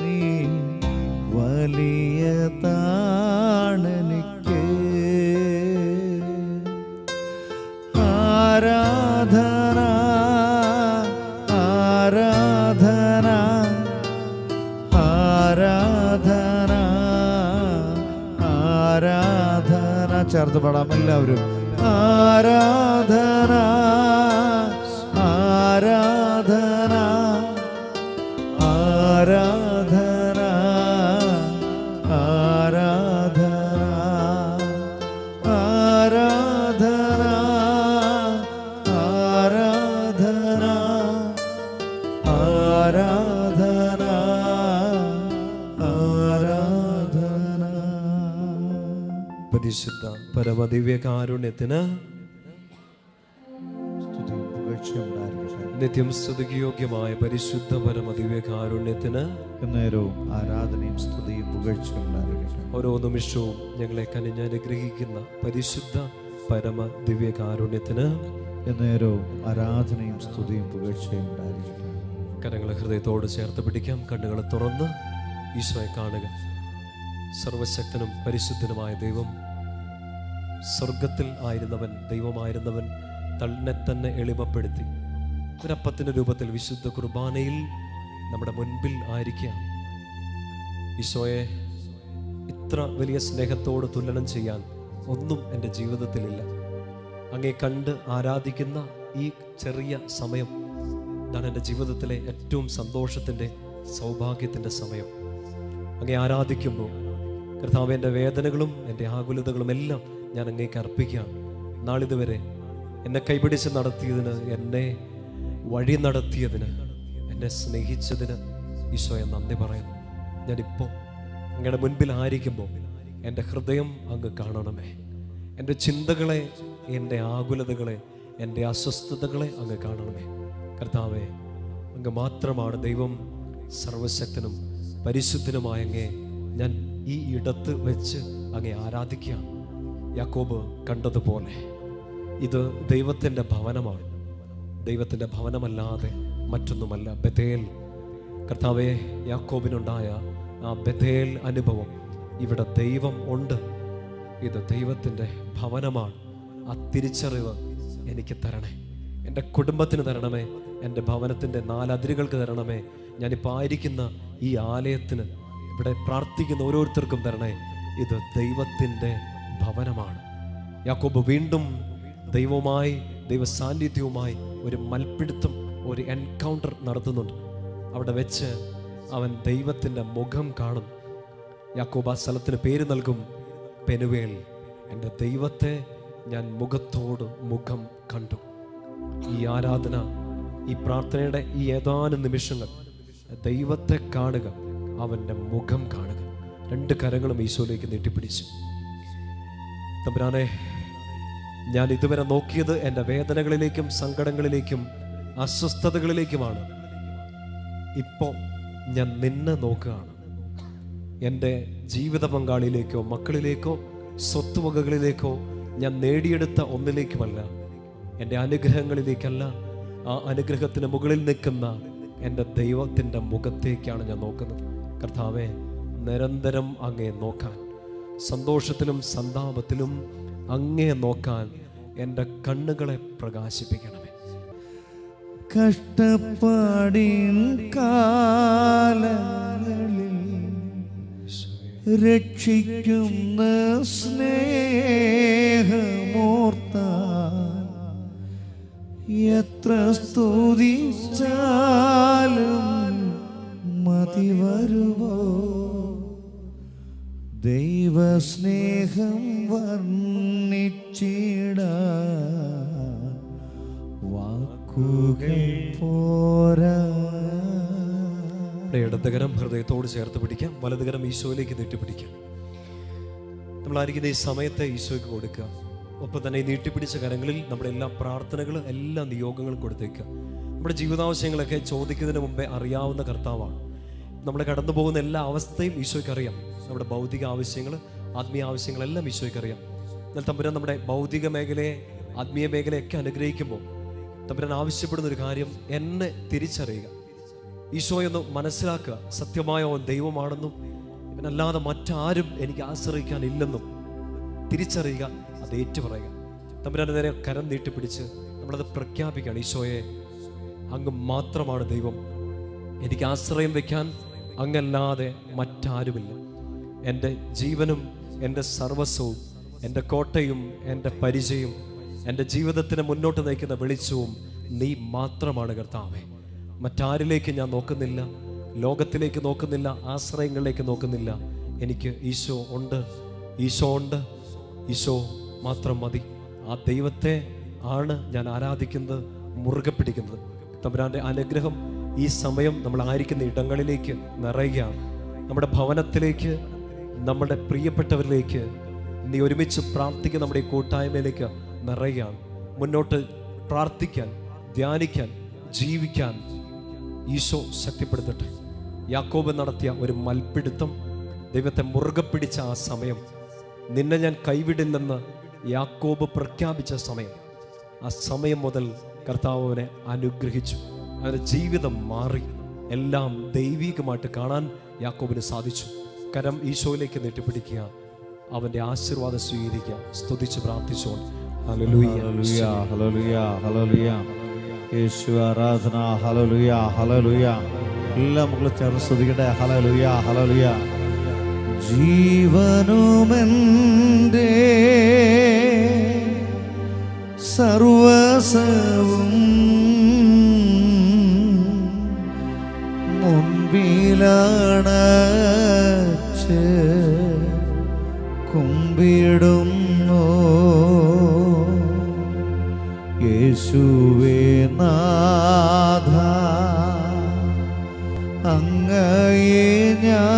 നീ വലിയതാണെനിക്ക് ആരാധന ആരാധന ആരാധന ആരാധന. ചേർത്ത് പാടാം എല്ലാവരും. പരിശുദ്ധ പരമദിവ്യ കാരുണ്യത്തിന് നിത്യം സ്തുതിയോഗ്യമായ പരിശുദ്ധ പരമദിവ്യകാരുണ്യത്തിന് നേരവും ആരാധനയും സ്തുതിയും പുകഴ്ചയും ഓരോ നിമിഷവും ഞങ്ങളെ കനിഞ്ഞ് അനുഗ്രഹിക്കുന്ന പരിശുദ്ധ പരമ ദിവ്യ കാരുണ്യത്തിന് നേരവും ആരാധനയും സ്തുതിയും പുകഴ്ചയും കരങ്ങളെ ഹൃദയത്തോട് ചേർത്ത് പിടിക്കാം. കണ്ണുകളെ തുറന്ന് ഈശോയെ കാണുക. സർവശക്തനും പരിശുദ്ധനുമായ ദൈവം സ്വർഗത്തിൽ ആയിരുന്നവൻ ദൈവമായിരുന്നവൻ തന്നെ തന്നെ എളിമപ്പെടുത്തി. ഒരപ്പത്തിന്റെ രൂപത്തിൽ വിശുദ്ധ കുർബാനയിൽ നമ്മുടെ മുൻപിൽ ആയിരിക്കാം ഈശോയെ ഇത്ര വലിയ സ്നേഹത്തോട് തുലനം ചെയ്യാൻ ഒന്നും എന്റെ ജീവിതത്തിലില്ല. അങ്ങേ കണ്ട് ആരാധിക്കുന്ന ഈ ചെറിയ സമയം ഇതാണ് എന്റെ ജീവിതത്തിലെ ഏറ്റവും സന്തോഷത്തിന്റെ സൗഭാഗ്യത്തിന്റെ സമയം. അങ്ങേ ആരാധിക്കുമ്പോൾ കർത്താവ് എന്റെ വേദനകളും എന്റെ ആകുലതകളും എല്ലാം ഞാൻ അങ്ങേക്ക് അർപ്പിക്കുകയാണ് നാളിതുവരെ എന്നെ കൈപിടിച്ച് നടത്തിയതിന് എന്നെ വഴി നടത്തിയതിന് എന്നെ സ്നേഹിച്ചതിന് ഈശോയെ നന്ദി പറയുന്നു. ഞാനിപ്പോൾ അങ്ങയുടെ മുൻപിൽ ആയിരിക്കുമ്പോൾ എന്റെ ഹൃദയം അങ്ങ് കാണണമേ. എന്റെ ചിന്തകളെ എന്റെ ആകുലതകളെ എന്റെ അസ്വസ്ഥതകളെ അങ്ങ് കാണണമേ. കർത്താവെ അങ്ങ് മാത്രമാണ് ദൈവം സർവശക്തനും പരിശുദ്ധനുമായ അങ്ങേ. ഞാൻ ഈ ഇടത്ത് വെച്ച് അങ്ങേ ആരാധിക്കുകയാണ് യാക്കോബ് കണ്ടതുപോലെ ഇത് ദൈവത്തിന്റെ ഭവനമാണ്. ദൈവത്തിന്റെ ഭവനമല്ലാതെ മറ്റൊന്നുമല്ല. ബഥേൽ കർത്താവെ യാക്കോബിനുണ്ടായ ആ ബഥേൽ അനുഭവം. ഇവിടെ ദൈവം ഉണ്ട്. ഇത് ദൈവത്തിന്റെ ഭവനമാണ്. ആ തിരിച്ചറിവ് എനിക്ക് തരണേ എന്റെ കുടുംബത്തിന് തരണമേ. എന്റെ ഭവനത്തിന്റെ നാലതിരുകൾക്ക് തരണമേ. ഞാനിപ്പോൾ ആയിരിക്കുന്ന ഈ ആലയത്തിന് ഇവിടെ പ്രാർത്ഥിക്കുന്ന ഓരോരുത്തർക്കും തരണേ ഇത് ദൈവത്തിന്റെ ഭവനമാണ്. യാക്കോബ് വീണ്ടും ദൈവവുമായി ദൈവ സാന്നിധ്യവുമായി ഒരു മൽപ്പിടുത്തം ഒരു എൻകൗണ്ടർ നടത്തുന്നുണ്ട്. അവിടെ വെച്ച് അവൻ ദൈവത്തിന്റെ മുഖം കാണും. യാക്കോബ് ആ സ്ഥലത്തിന് പേര് നൽകും പെനുവേൽ എന്റെ ദൈവത്തെ ഞാൻ മുഖത്തോട് മുഖം കണ്ടു. ഈ ആരാധന ഈ പ്രാർത്ഥനയുടെ ഈ ഏതാനും നിമിഷങ്ങൾ ദൈവത്തെ കാണുക അവന്റെ മുഖം കാണുക. രണ്ട് കരങ്ങളും ഈശോയിലേക്ക് നീട്ടിപ്പിടിച്ചു. തമ്പുരാനെ ഞാൻ ഇതുവരെ നോക്കിയത് എന്റെ വേദനകളിലേക്കും സങ്കടങ്ങളിലേക്കും അസ്വസ്ഥതകളിലേക്കുമാണ്. ഇപ്പോൾ ഞാൻ നിന്നെ നോക്കുകയാണ്. എന്റെ ജീവിത പങ്കാളിയിലേക്കോ മക്കളിലേക്കോ സ്വത്തുവകകളിലേക്കോ ഞാൻ നേടിയെടുത്ത ഒന്നിലേക്കുമല്ല. എന്റെ അനുഗ്രഹങ്ങളിലേക്കല്ല ആ അനുഗ്രഹത്തിന് മുകളിൽ നിൽക്കുന്ന എന്റെ ദൈവത്തിന്റെ മുഖത്തേക്കാണ് ഞാൻ നോക്കുന്നത്. കർത്താവെ നിരന്തരം അങ്ങേ നോക്കാൻ. സന്തോഷത്തിലും സന്താപത്തിലും അങ്ങേ നോക്കാൻ എന്റെ കണ്ണുകളെ പ്രകാശിപ്പിക്കണമേ. കഷ്ടപ്പാടിൻ കാലങ്ങളിൽ രക്ഷിക്കുന്ന സ്നേഹമോർത്ത എത്ര സ്തുതിച്ചാലും മതി ദൈവസ്നേഹം വർണിച്ചിട വാക്കുകൾ പോരാ. ഇടതുകരം ഹൃദയത്തോട് ചേർത്ത് പിടിക്കാം വലതുകരം ഈശോയിലേക്ക് നീട്ടിപ്പിടിക്കാം. നമ്മളായിരിക്കുന്ന ഈ സമയത്തെ ഈശോയ്ക്ക് കൊടുക്കുക. ഒപ്പം തന്നെ ഈ നീട്ടിപ്പിടിച്ച കരങ്ങളിൽ നമ്മുടെ എല്ലാ പ്രാർത്ഥനകളും എല്ലാ നിയോഗങ്ങളും കൊടുത്തേക്കുക. നമ്മുടെ ജീവിതാവശ്യങ്ങളൊക്കെ ചോദിക്കുന്നതിന് മുമ്പേ അറിയാവുന്ന കർത്താവാണ്. നമ്മൾ കടന്നു പോകുന്ന എല്ലാ അവസ്ഥയും ഈശോയ്ക്ക് അറിയാം. നമ്മുടെ ഭൗതിക ആവശ്യങ്ങൾ ആത്മീയ ആവശ്യങ്ങളെല്ലാം ഈശോയ്ക്കറിയാം എന്നാൽ തമ്പുരാൻ നമ്മുടെ ഭൗതിക മേഖലയെ ആത്മീയ മേഖലയൊക്കെ അനുഗ്രഹിക്കുമ്പോൾ തമ്പുരാൻ ആവശ്യപ്പെടുന്ന ഒരു കാര്യം എന്നെ തിരിച്ചറിയുക. ഈശോയെന്ന് മനസ്സിലാക്കുക. സത്യമായ അവൻ ദൈവമാണെന്നും ഇവനല്ലാതെ മറ്റാരും എനിക്ക് ആശ്രയിക്കാനില്ലെന്നും തിരിച്ചറിയുക അത് ഏറ്റുപറയുക. തമ്പുരാന്റെ നേരെ കരം നീട്ടിപ്പിടിച്ച് നമ്മളത് പ്രഖ്യാപിക്കുകയാണ്. ഈശോയെ അങ്ങ് മാത്രമാണ് ദൈവം. എനിക്ക് ആശ്രയം വയ്ക്കാൻ അങ്ങല്ലാതെ മറ്റാരുമില്ല. എന്റെ ജീവനും എന്റെ സർവസ്വവും എന്റെ കോട്ടയും എന്റെ പരിചയം എന്റെ ജീവിതത്തിന് മുന്നോട്ട് നയിക്കുന്ന വെളിച്ചവും നീ മാത്രമാണ് കർത്താവേ. മറ്റാരിലേക്ക് ഞാൻ നോക്കുന്നില്ല ലോകത്തിലേക്ക് നോക്കുന്നില്ല ആശ്രയങ്ങളിലേക്ക് നോക്കുന്നില്ല. എനിക്ക് ഈശോ ഉണ്ട് ഈശോ ഉണ്ട് ഈശോ മാത്രം മതി. ആ ദൈവത്തെ ആണ് ഞാൻ ആരാധിക്കുന്നത് മുറുകെ പിടിക്കുന്നത്. തമ്പുരാന്റെ അനുഗ്രഹം ഈ സമയം നമ്മൾ ആയിരിക്കുന്ന ഇടങ്ങളിലേക്ക് നിറയുകയാണ്. നമ്മുടെ ഭവനത്തിലേക്ക് നമ്മുടെ പ്രിയപ്പെട്ടവരിലേക്ക് നീ ഒരുമിച്ച് പ്രാർത്ഥിക്കുന്ന നമ്മുടെ കൂട്ടായ്മയിലേക്ക് നിറയുകയാണ്. മുന്നോട്ട് പ്രാർത്ഥിക്കാൻ ധ്യാനിക്കാൻ ജീവിക്കാൻ ഈശോ ശക്തിപ്പെടുത്തട്ടെ. യാക്കോബ് നടത്തിയ ഒരു മൽപ്പിടുത്തം ദൈവത്തെ മുറുകെ പിടിച്ച ആ സമയം നിന്നെ ഞാൻ കൈവിടില്ലെന്ന് യാക്കോബ് പ്രഖ്യാപിച്ച സമയം ആ സമയം മുതൽ കർത്താവ് അവനെ അനുഗ്രഹിച്ചു. അവന്റെ ജീവിതം മാറി എല്ലാം ദൈവികമായിട്ട് കാണാൻ യാക്കോബിന് സാധിച്ചു. കരം ഈശോയിലേക്ക് നെട്ടിപ്പിടിക്കുക. അവന്റെ ആശീർവാദം സ്വീകരിക്കുക. സ്തുതിച്ച് പ്രാർത്ഥിച്ചോൺ യേശു ആരാധന ഹല്ലേലൂയ ഹല്ലേലൂയ. എല്ലാം മക്കൾ ചേർന്ന് ശ്രദ്ധിക്കട്ടെ ഹല്ലേലൂയ ഹല്ലേലൂയ. ജീവനുമെന്റെ സർവസവും മുൻപിലാണ്. കുമ്പിടുന്നു. യേശുവേ നാഥ അങ്ങയെ ഞാൻ